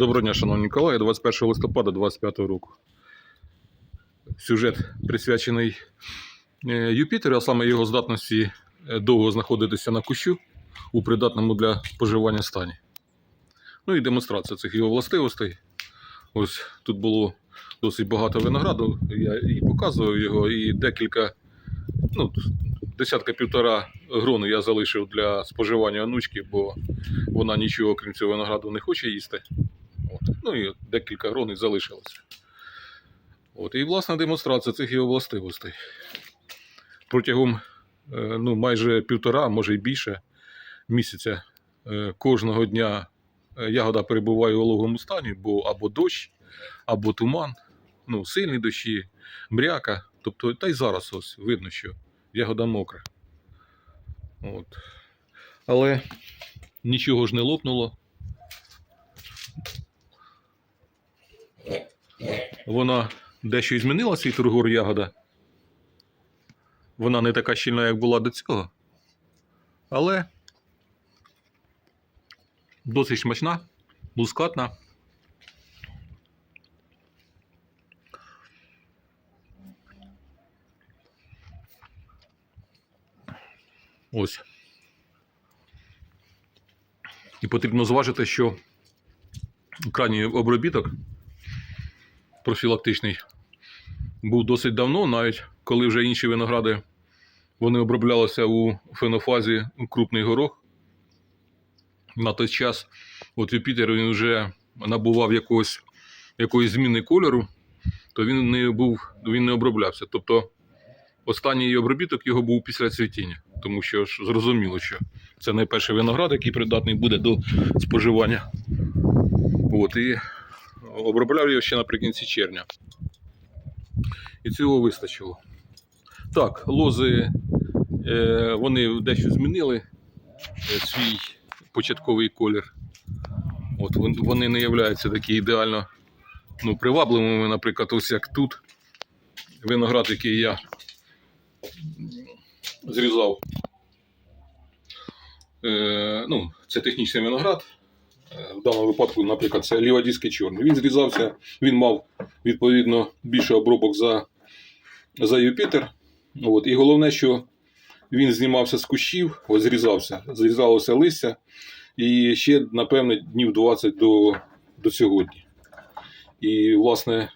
Доброго дня, шановні колеги, 21 листопада 2025 року. Сюжет присвячений е, Юпітеру, а саме його здатності е, довго знаходитися на кущу у придатному для споживання стані. Ну і демонстрація цих його властивостей. Ось тут було досить багато винограду, я і показував його, і декілька, ну, десятка півтора грону я залишив для споживання онучки, бо вона нічого, крім цього винограду, не хоче їсти. Ну і декілька гронів залишилося. От. І власна демонстрація цих його властивостей. Протягом е, ну, майже півтора, може й більше місяця е, кожного дня е, ягода перебуває у вологому стані, бо або дощ, або туман, ну, сильні дощі, мряка. Тобто, та й зараз ось видно, що ягода мокра. От. Але нічого ж не лопнуло. Вона дещо і змінила свій тургор ягода. Вона не така щільна, як була до цього. Але досить смачна, мускатна. Ось. І потрібно зважити, що крайній обробіток профілактичний був досить давно, навіть коли вже інші виногради вони оброблялися у фенофазі крупний горох. На той час от Юпітер він вже набував якогось, якоїсь зміни кольору, то він не був, він не оброблявся. Тобто останній обробіток його був після цвітіння, тому що ж зрозуміло, що це найперший виноград, який придатний буде до споживання. От, і обробляв його ще наприкінці червня. І цього вистачило. Так, лози е, вони дещо змінили е, свій початковий колір. От вони не являються такі ідеально ну, привабливими, наприклад, ось як тут. Виноград, який я зрізав. Е, ну, це технічний виноград. Е, В даному випадку, наприклад, це лівадійський чорний. Він зрізався, він мав відповідно більше обробок за, за Юпітер. От. І головне, що він знімався з кущів, ось зрізався, зрізалося листя. І ще, напевне, днів 20 до, до сьогодні. І, власне,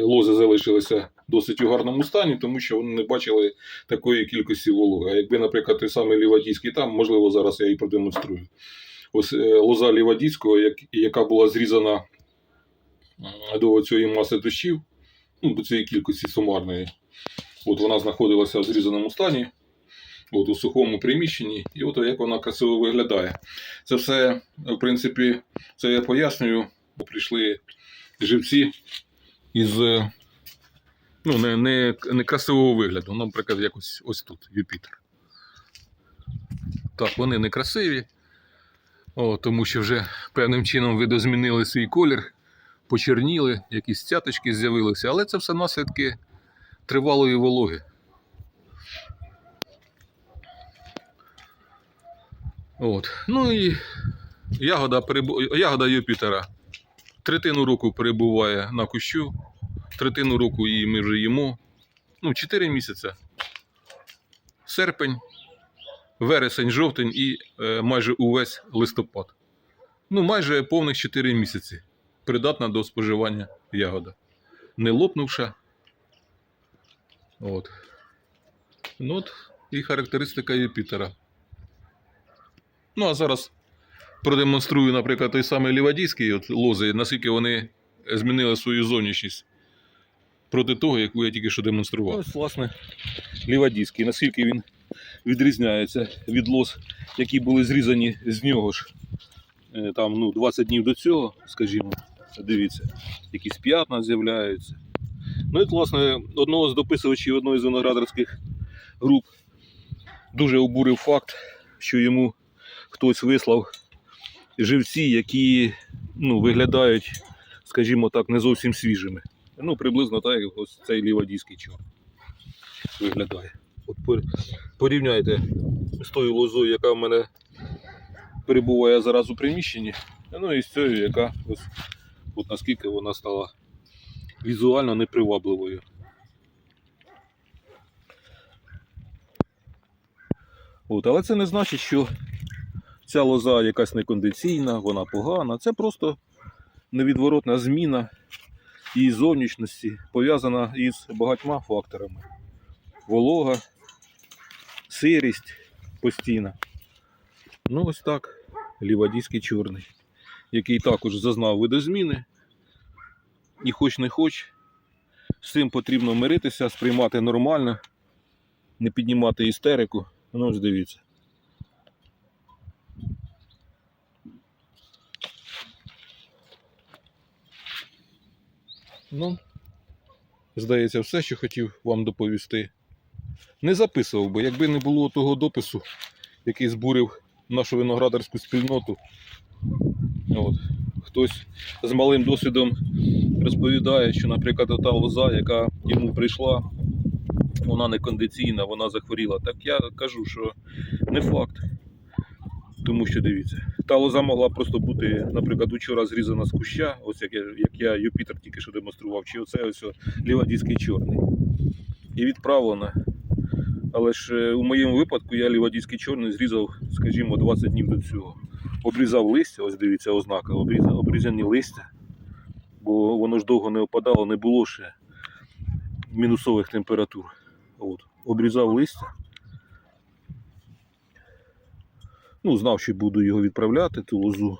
лози залишилися досить у гарному стані, тому що вони не бачили такої кількості вологи. А якби, наприклад, той самий лівадійський там, можливо, зараз я її продемонструю. Ось е, лоза лівадійського, як, яка була зрізана до цієї маси дощів, ну, до цієї кількості сумарної. От вона знаходилася в зрізаному стані, от у сухому приміщенні, і от як вона красиво виглядає. Це все, в принципі, це я пояснюю, прийшли живці із е, ну, не, не, не красивого вигляду. Наприклад, якось ось тут Юпітер. Так, вони не красиві. О, тому що вже певним чином видозмінили свій колір, почерніли, якісь цяточки з'явилися, але це все наслідки тривалої вологи. От. Ну і ягода, перебу... ягода Юпітера. Третину року перебуває на кущу, третину року її ми вже їмо. Ну, 4 місяці. Серпень, вересень, жовтень і е, майже увесь листопад. Ну, майже повних 4 місяці. Придатна до споживання ягода. Не лопнувша. От. Ну, от і характеристика Юпітера. Ну, а зараз продемонструю, наприклад, той самий лівадійський от лози, наскільки вони змінили свою зовнішність проти того, яку я тільки що демонстрував. Ось, власне, лівадійський, наскільки він відрізняється від лоз, які були зрізані з нього ж е, там, ну, 20 днів до цього, скажімо. Дивіться, якісь п'ятна з'являються. Ну і, власне, одного з дописувачів одної з виноградарських груп дуже обурив факт, що йому хтось вислав живці, які ну, виглядають, скажімо так, не зовсім свіжими. Ну, приблизно так, як ось цей лівадійський чор виглядає. От порівняйте з тою лозою, яка в мене перебуває зараз у приміщенні. Ну і з цією, яка ось, от наскільки вона стала візуально непривабливою. От, але це не значить, що ця лоза якась некондиційна, вона погана. Це просто невідворотна зміна її зовнішності, пов'язана із багатьма факторами. Волога, сирість постійна. Ну, ось так. Лівадійський чорний, який також зазнав видозміни. І хоч не хоч, з цим потрібно миритися, сприймати нормально, не піднімати істерику. Ну, ось дивіться. Ну, здається, все, що хотів вам доповісти. Не записував би, якби не було того допису, який збурив нашу виноградарську спільноту. От. Хтось з малим досвідом розповідає, що, наприклад, та лоза, яка йому прийшла, вона не кондиційна, вона захворіла. Так я кажу, що не факт. Тому що дивіться, та лоза могла просто бути, наприклад, учора зрізана з куща, ось як я, як я Юпітер тільки що демонстрував, чи оце ось лівадійський чорний. І відправлена. Але ж е, у моєму випадку я лівадійський чорний зрізав, скажімо, 20 днів до цього. Обрізав листя, ось дивіться ознака, обрізані листя, бо воно ж довго не опадало, не було ще мінусових температур. От. Обрізав листя. Ну, знав, що буду його відправляти, ту лозу.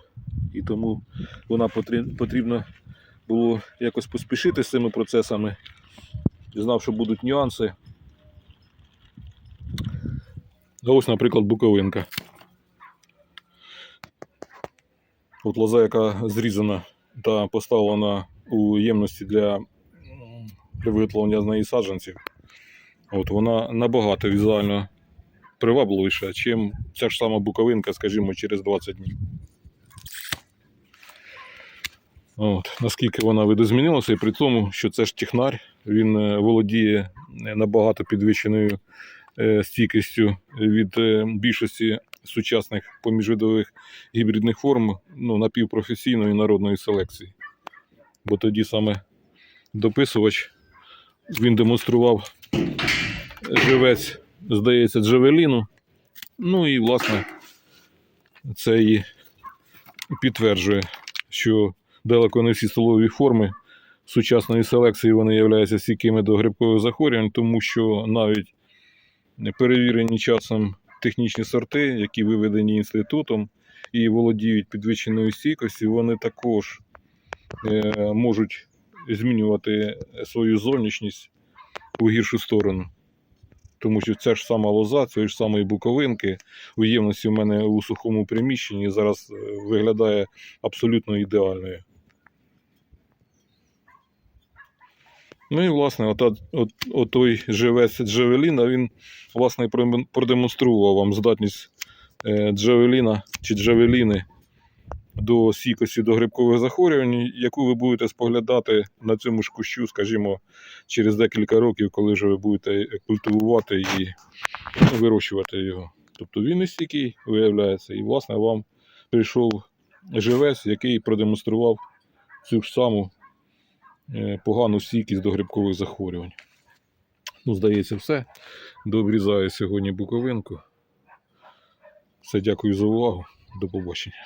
І тому вона потрібно було якось поспішити з цими процесами. Знав, що будуть нюанси. Ось, наприклад, буковинка. От лоза, яка зрізана та поставлена у ємності для, виготовлення з неї саджанців. От вона набагато візуально привабливіша, чим ця ж сама буковинка, скажімо, через 20 днів. От, наскільки вона видозмінилася, і при тому, що це ж технар, він е, володіє е, набагато підвищеною стійкістю від е, більшості сучасних поміжвидових гібридних форм ну, напівпрофесійної народної селекції. Бо тоді саме дописувач він демонстрував живець, здається, джавеліну. Ну і, власне, це і підтверджує, що далеко не всі столові форми сучасної селекції вони являються стійкими до грибкових захворювань, тому що навіть перевірені часом технічні сорти, які виведені інститутом і володіють підвищеною стійкістю, вони також е, можуть змінювати свою зовнішність у гіршу сторону. Тому що ця ж сама лоза, цієї ж самої буковинки у ємності в мене у сухому приміщенні зараз е, виглядає абсолютно ідеальною. Ну і власне, от, от, от той живець Джавеліна, він власне продемонстрував вам здатність е, Джавеліна чи Джавеліни до стійкості до грибкових захворювань, яку ви будете споглядати на цьому ж кущу, скажімо, через декілька років, коли вже ви будете культивувати і вирощувати його. Тобто він не стійкий, виявляється, і власне вам прийшов живець, який продемонстрував цю ж саму погану стійкість до грибкових захворювань. Ну, здається, все. Дообрізаю сьогодні буковинку. Все, дякую за увагу. До побачення.